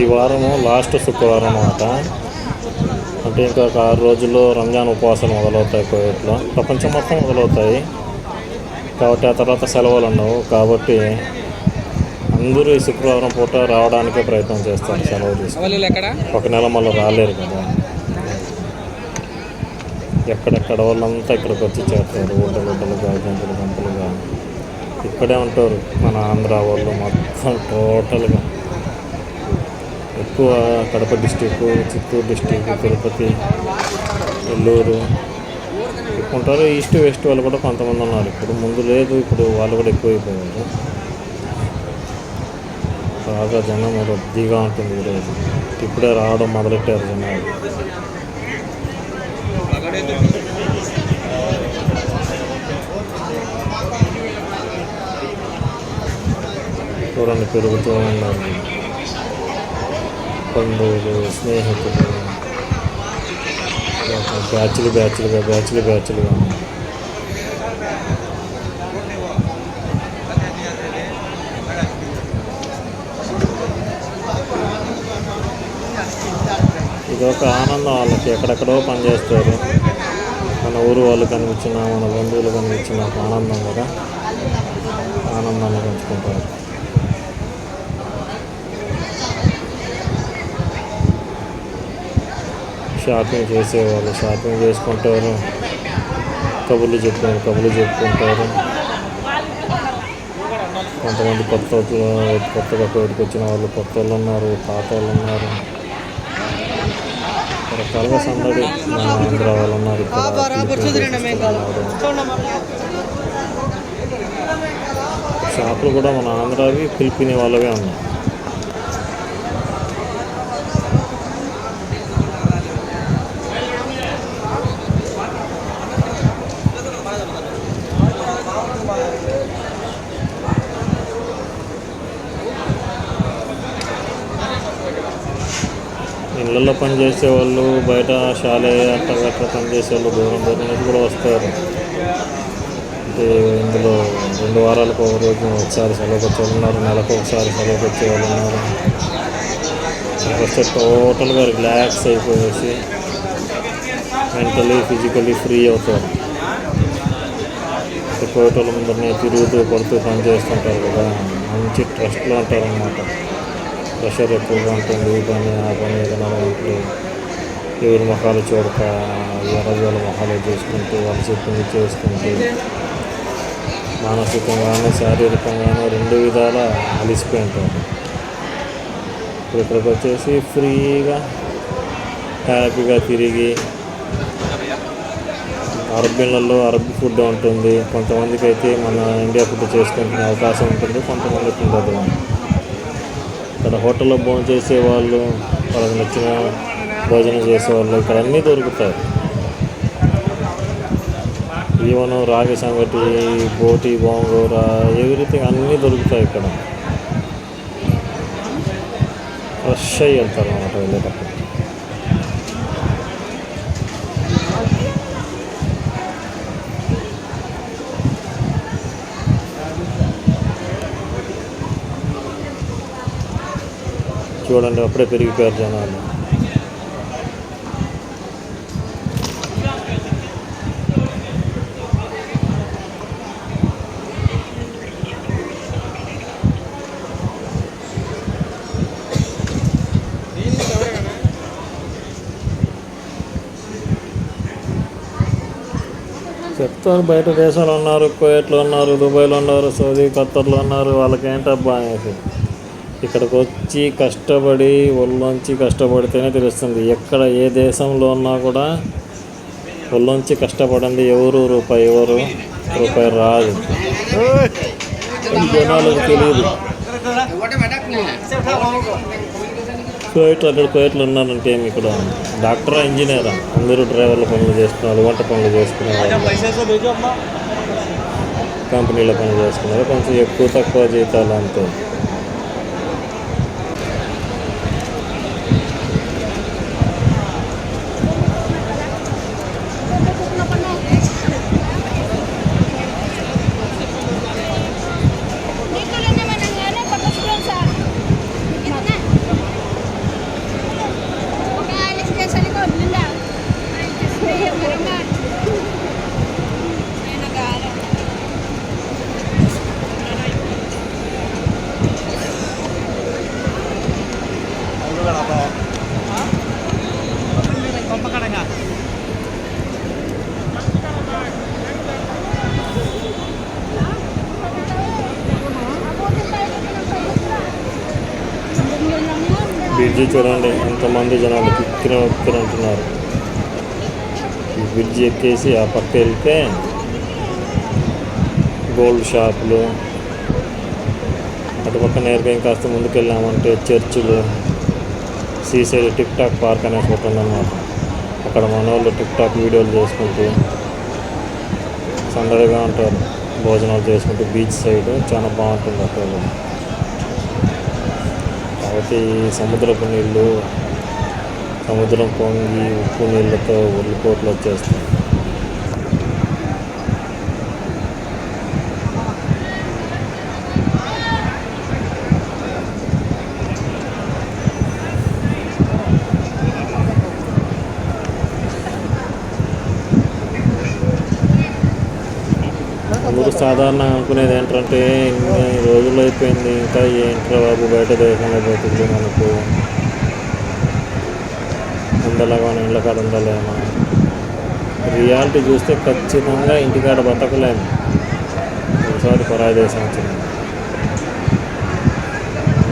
ఈ వారము లాస్ట్ శుక్రవారం అన్నమాట. అంటే ఇంకా ఒక ఆరు రోజుల్లో రంజాన్ ఉపవాసాలు మొదలవుతాయి కోవిడ్లో ప్రపంచం మొత్తం మొదలవుతాయి. కాబట్టి ఆ తర్వాత సెలవులు ఉండవు. కాబట్టి అందరూ ఈ శుక్రవారం పూట రావడానికే ప్రయత్నం చేస్తారు సెలవు తీసుకుని ఒక నెల మళ్ళీ రాలేరు కదా. ఎక్కడెక్కడ వాళ్ళంతా ఇక్కడికి వచ్చి చేస్తారు. ఊటలు ఊటలుగా గంటలు గంటలుగా. ఇక్కడే ఉంటారు మన ఆంధ్ర వాళ్ళు మొత్తం టోటల్గా. ఎక్కువ కడప డిస్టిక్ చిత్తూరు డిస్టిక్ తిరుపతి నెల్లూరు ఎక్కువ ఉంటారు. ఈస్ట్ వెస్ట్ వాళ్ళు కూడా కొంతమంది ఉన్నారు. ఇప్పుడు ముందు లేదు ఇప్పుడు వాళ్ళు కూడా ఎక్కువైపోయారు. బాగా జనం రద్దీగా ఉంటుంది ఈరోజు. ఇప్పుడే రావడం మొదలెట్టారు జనాలు. చూడండి పెరుగుతూ ఉన్నారు. బంధువులు స్నేహితులు బ్యాచ్లు బ్యాచ్లుగా బ్యాచ్లు బ్యాచ్లుగా. ఇది ఒక ఆనందం వాళ్ళకి. ఎక్కడెక్కడో పనిచేస్తారు మన ఊరు వాళ్ళు కనిపించిన మన బంధువులు కనిపించిన ఆనందం కదా. ఆనందాన్ని పంచుకుంటారు. షాపింగ్ చేసేవాళ్ళు. షాపింగ్ చేసుకుంటారు. కబుర్లు చెప్పుకొని కబుర్లు చెప్పుకుంటారు. కొంతమంది కొత్త కొత్తగా కోవిడ్కి వచ్చిన వాళ్ళు కొత్త వాళ్ళు ఉన్నారు పాత వాళ్ళు ఉన్నారు. రకరకాలుగా సందడి మన ఆంధ్ర వాళ్ళు ఉన్నారు షాపులు కూడా మన ఆంధ్రావి ఫిలిపిని వాళ్ళవే ఉన్నాయి. ఇళ్ళల్లో పనిచేసే వాళ్ళు బయట షాలే అట్ట గట్ట పనిచేసే వాళ్ళు దూరం దూరం నుంచి కూడా వస్తారు. అంటే ఇందులో రెండు వారాలకు ఒక రోజు ఒకసారి సెలవుకి వచ్చేవాళ్ళు ఉన్నారు నెలకు ఒకసారి సెలవుకి వచ్చేవాళ్ళు ఉన్నారు ఇక్కడికి వస్తే టోటల్గా రిలాక్స్ అయిపోయేసి మెంటలీ ఫిజికలీ ఫ్రీ అవుతారు. కోటల ముందరనే తిరుగుతూ పడుతూ పని చేస్తుంటారు కదా మంచి ట్రస్ట్లో ఉంటారు అన్నమాట ప్రెషర్ ఎక్కువగా ఉంటుంది ఈ పని ఆ పని ఏదైనా దాంట్లో ఎవరి ముఖాలు చూడక ఎర్రజోల మొహాలు చేసుకుంటూ వాళ్ళు చెప్పింది చేసుకుంటూ మానసికంగాను శారీరకంగాను రెండు విధాల అలిసిపోయి ఉంటారు. ఇప్పుడు ఇక్కడికి వచ్చేసి ఫ్రీగా హ్యాపీగా తిరిగి అరబ్బీలలో అరబ్ ఫుడ్ ఉంటుంది. కొంతమందికి అయితే మన ఇండియా ఫుడ్ చేసుకుంటున్న అవకాశం ఉంటుంది కొంతమందికి ఉండదు. ఇక్కడ హోటల్లో భోజనం చేసే వాళ్ళు వాళ్ళకి నచ్చిన భోజనం చేసేవాళ్ళు ఇక్కడ అన్నీ దొరుకుతాయి. ఈవెన్ రాగి సంగటి బోటి గోంగూర ఎవ్రీథింగ్ అన్నీ దొరుకుతాయి ఇక్కడ. ఫ్రెష్ అయ్యి వెళ్తారు అన్నమాట వెళ్ళేటప్పుడు. చూడండి అప్పుడే పెరిగిపోయారు జనాలు. చెప్తారు బయట దేశాలు ఉన్నారు కువైట్లో ఉన్నారు దుబాయ్లో ఉన్నారు సౌదీ ఖత్తర్లో ఉన్నారు వాళ్ళకి ఏంటబ్బా అనేసి. ఇక్కడికి వచ్చి కష్టపడి ఒళ్ళొంచి కష్టపడితేనే తెలుస్తుంది. ఎక్కడ ఏ దేశంలో ఉన్నా కూడా ఒళ్ళొంచి కష్టపడండి. ఎవరు రూపాయి ఎవరు రూపాయి రాదు. జనాలకు తెలియదు కువైట్ అక్కడ కువైట్లో ఉన్నారంటే ఏమి ఇక్కడ? డాక్టరా ఇంజనీరా? అందరూ డ్రైవర్ల పనులు చేస్తున్నారు వంట పనులు చేసుకునేవాళ్ళు కంపెనీలో పని చేసుకున్నారు కొంచెం ఎక్కువ తక్కువ జీతాలు అంతే. చూడండి ఎంతమంది జనాలు కిక్కిన ఉక్కిన అంటున్నారు. ఈ బ్రిడ్జి ఎక్కేసి ఆ పక్క వెళ్తే గోల్డ్ షాపులు. అటుపక్క నేరుగా కాస్త ముందుకు వెళ్ళామంటే చర్చిలు సీసైడ్ టిక్ టాక్ పార్క్ అనేసి ఒకటి ఉందన్నమాట. అక్కడ మన వాళ్ళు టిక్ టాక్ వీడియోలు చేసుకుంటూ సందడిగా ఉంటారు. భోజనాలు చేసుకుంటూ బీచ్ సైడ్. చాలా బాగుంటుంది అక్కడ కాబట్టి సముద్రపు నీళ్ళు సముద్రం పొంగి ఉప్పు నీళ్ళతో ఉర్లిపోట్లు వచ్చేస్తాయి. అందరూ సాధారణ అనుకునేది ఏంటంటే ఇన్ని రోజులు అయిపోయింది ఇంకా ఏంట్రా బాబు బయట దేశంలో పోతుంది మనకు. ఉందలాగా ఇళ్ళ కాడ ఉండలేమా? రియాలిటీ చూస్తే ఖచ్చితంగా ఇంటికాడ బతకలేము. ఒకసారి పరాయి దేశం వచ్చింది.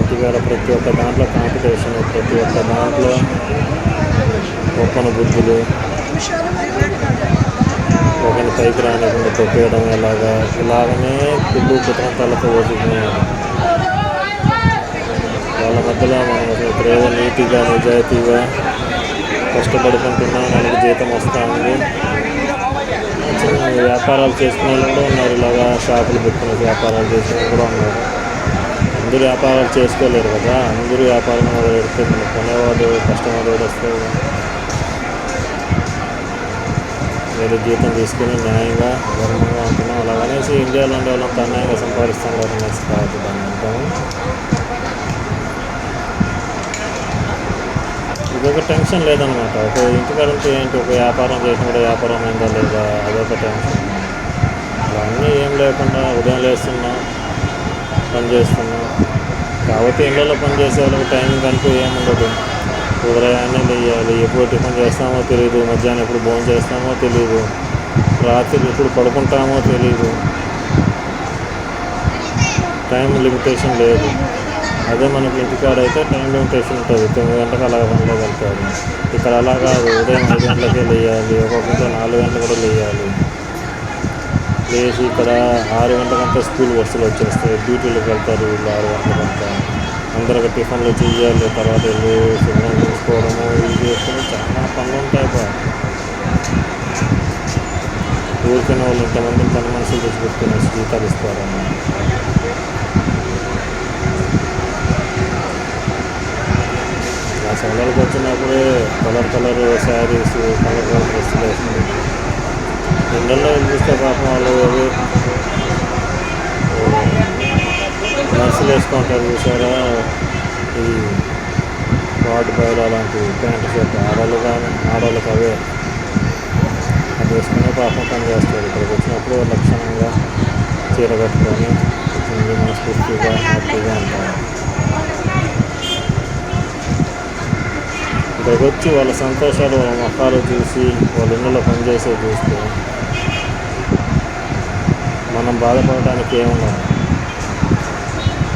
ఇంటికాడ ప్రతి ఒక్క దాంట్లో కాంపిటీషన్ ప్రతి ఒక్క దాంట్లో గొప్పన బుద్ధులు. కానీ పైకి రానికుండా తొక్కేయడం ఎలాగా? ఇలాగనే కుళ్ళు తలతో ఓటుకున్నారు వాళ్ళ మధ్యలో మనం ప్రేమ ఇక్కడ నీతిగా నిజాయితీగా కష్టపడుకుంటున్నాం మనకి జీతం వస్తూ ఉంది. చిన్న వ్యాపారాలు చేసుకునే వాళ్ళు కూడా ఉన్నారు. ఇలాగా షాపులు పెట్టుకునే వ్యాపారాలు చేసుకునే కూడా ఉన్నారు. అందరూ వ్యాపారాలు చేసుకోలేరు కదా? అందరూ వ్యాపారం పెడితే మన కొనేవాడు కస్టమర్ వస్తే మీరు జీతం తీసుకుని న్యాయంగా ధర్మంగా ఉంటున్నాం. అలాగనేసి ఇండియాలో ఉండే వాళ్ళంతా అన్యాయంగా సంపాదిస్తాం అనేసి కాదు దాన్ని అంటాము ఇదొక టెన్షన్ లేదనమాట. ఒక ఇంటికాడ ఉంటే ఏంటి? ఒక వ్యాపారం చేసిన కూడా వ్యాపారం అయిందా లేదా? అదొక టెన్షన్. అలా ఏం లేకుండా ఉదయం లేస్తున్నాం పని చేస్తున్నాం. కాబట్టి ఇళ్ళలో పని చేసే వాళ్ళకి టైమింగ్ అంటూ ఏముండదు. ఉదయాన్నే లేయాలి. ఎప్పుడు టిఫిన్ చేస్తామో తెలియదు మధ్యాహ్నం ఎప్పుడు భోజనం చేస్తామో తెలియదు రాత్రి ఎప్పుడు పడుకుంటామో తెలియదు టైం లిమిటేషన్ లేదు. అదే మనకి ఇంటికాడ అయితే టైం లిమిటేషన్ ఉంటుంది. తొమ్మిది గంటలకు అలా పనిలో వెళ్తారు ఇక్కడ అలా కాదు. ఉదయం ఐదు గంటలకే లేయాలి. ఒక్కొక్కరితో నాలుగు గంటలు కూడా లేయాలి. లేచి ఇక్కడ ఆరు గంటలంతా స్కూల్ బస్సులు వచ్చేస్తాయి. డ్యూటీలకు వెళ్తారు వీళ్ళు ఆరు గంటలంతా అందరికి టిఫిన్లు చేయాలి తర్వాత వెళ్ళి శుభ్రం చూసుకోవడము ఇవి చేసుకుని చాలా పనులు ఉంటాయి బా ఊరికైన వాళ్ళు ఇంతమంది పని మనుషులు తెచ్చిపెట్టుకుని ఇస్తారని ఆ సెలవులకు వచ్చినప్పుడే colour colour saris colour colour డ్రెస్సులు వేసుకుని ఎండల్లో చూస్తే పాపం వాళ్ళు నర్సులు వేసుకుంటారు చూసారా? ఈ వాటి బయలు అలాంటి ప్యాంట్ షర్ట్ ఆడవాళ్ళు కానీ ఆడవాళ్ళకి అవే. అది వేసుకునే పాపం పని చేస్తారు. ఇక్కడికి వచ్చినప్పుడు లక్షణంగా చీర కట్టుకొని కొంచెం మనస్ఫూర్తిగా హ్యాపీగా ఉంటారు. ఇక్కడికి వచ్చి వాళ్ళ సంతోషాలు వాళ్ళ మొక్కలు చూసి వాళ్ళ ఇళ్ళలో పనిచేసే చూస్తే మనం బాధపడటానికి ఏముండదు.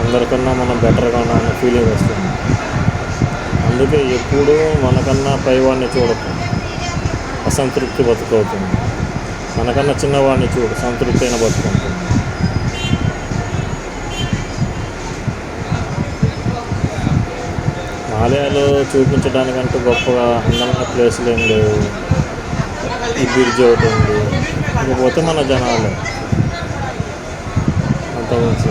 అందరికన్నా మనం బెటర్గా ఉన్నామన్న ఫీలింగ్ వస్తుంది. అందుకే ఎప్పుడూ మనకన్నా పైవాడిని చూడకు అసంతృప్తి బతుకవుతుంది. మనకన్నా చిన్నవాడిని చూడు సంతృప్తి అయిన బతుకుంటుంది. ఆలయాలు చూపించడానికంటూ గొప్పగా అందమైన ప్లేసులు ఏం లేవు. ఈ బ్రిడ్జ్ ఒకటి ఉంది. ఇకపోతే మన జనాలు. అంత మంచి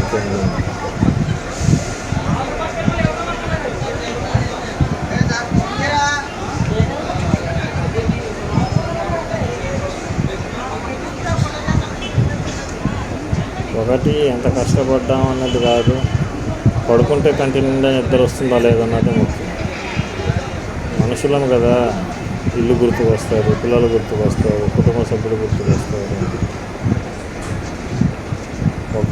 ఒకటి ఎంత కష్టపడ్డాం అన్నది కాదు. పడుకుంటే కంటి నిండా నిద్ర వస్తుందా లేదన్నది ముఖ్యం. మనుషులం కదా ఇల్లు గుర్తుకు వస్తారు పిల్లలు గుర్తుకు వస్తారు కుటుంబ సభ్యులు గుర్తుకు వస్తారు ఒక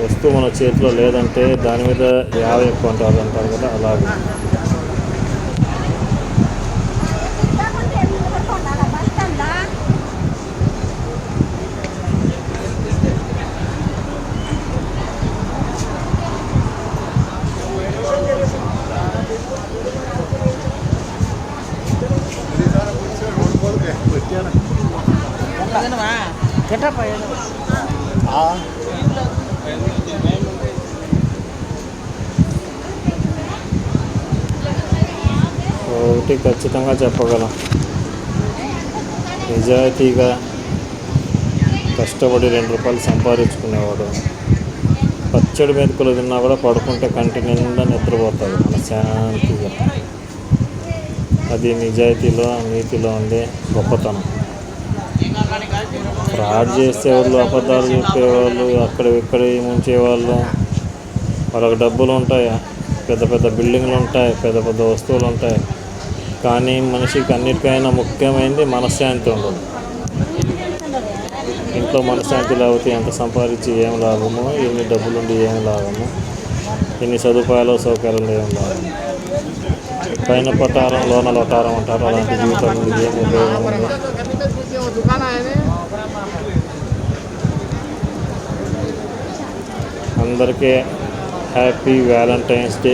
వస్తువు మన చేతిలో లేదంటే దాని మీద యావ ఎక్కువ అంటారు అంటారు కదా అలాగే. ఒకటి ఖచ్చితంగా చెప్పగలం. నిజాయితీగా కష్టపడి రెండు రూపాయలు సంపాదించుకునేవాడు. పచ్చడి మెతుకులు తిన్నా కూడా పడుకుంటే కంటి నిండా నిద్రపోతాడు. మన శాంతిగా. అది నిజాయితీలో నీతిలో ఉండే గొప్పతనం. ఫ్రాడ్ చేసేవాళ్ళు అబద్ధాలు చెప్పేవాళ్ళు అక్కడ ఇక్కడ ముంచేవాళ్ళు వాళ్ళకి డబ్బులు ఉంటాయి? పెద్ద పెద్ద బిల్డింగ్లు ఉంటాయి పెద్ద పెద్ద వస్తువులు ఉంటాయి. కానీ మనిషికి అన్నిటికైనా ముఖ్యమైనది మనశ్శాంతి ఉండదు. ఇంట్లో మనశ్శాంతి లేకపోతే ఎంత సంపాదించి ఏం లాభము ఎన్ని డబ్బులుండి ఏం లాభము ఎన్ని సదుపాయాలు సౌకర్యాలు ఏం లాభం పైన పటారం లోన లొటారం అంటారు. అలాంటి జీవితం ఏం ఉపయోగం? అందరికీ హ్యాపీ వ్యాలంటైన్స్ డే